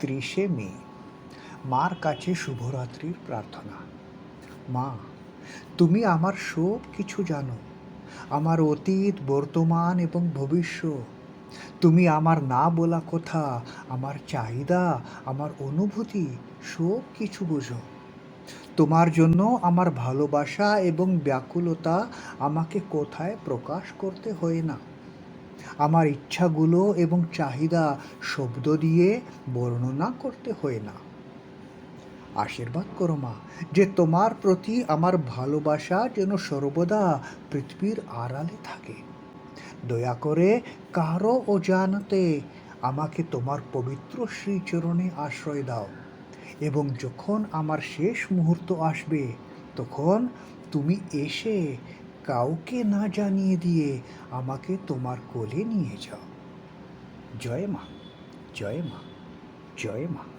ত্রিশে মে, মার কাছে শুভরাত্রির প্রার্থনা। মা, তুমি আমার সব কিছু জানো, আমার অতীত, বর্তমান এবং ভবিষ্যৎ। তুমি আমার না বলা কথা, আমার চাহিদা, আমার অনুভূতি, সব কিছু বোঝো। তোমার জন্য আমার ভালোবাসা এবং ব্যাকুলতা আমাকে কোথায় প্রকাশ করতে হয় না। আমার ইচ্ছাগুলো এবং চাহিদা শব্দ দিয়ে বর্ণনা করতে হয় না। আশীর্বাদ করো মা, যে তোমার প্রতি আমার ভালোবাসা যেন সর্বদা পৃথিবীর আড়ালে থাকে। দয়া করে কারও অজানতে আমাকে তোমার পবিত্র শ্রীচরণে আশ্রয় দাও এবং যখন আমার শেষ মুহূর্ত আসবে, তখন তুমি এসে কাউকে না জানিয়ে দিয়ে আমাকে তোমার কোলে নিয়ে যাও। জয় মা জয় মা জয় মা।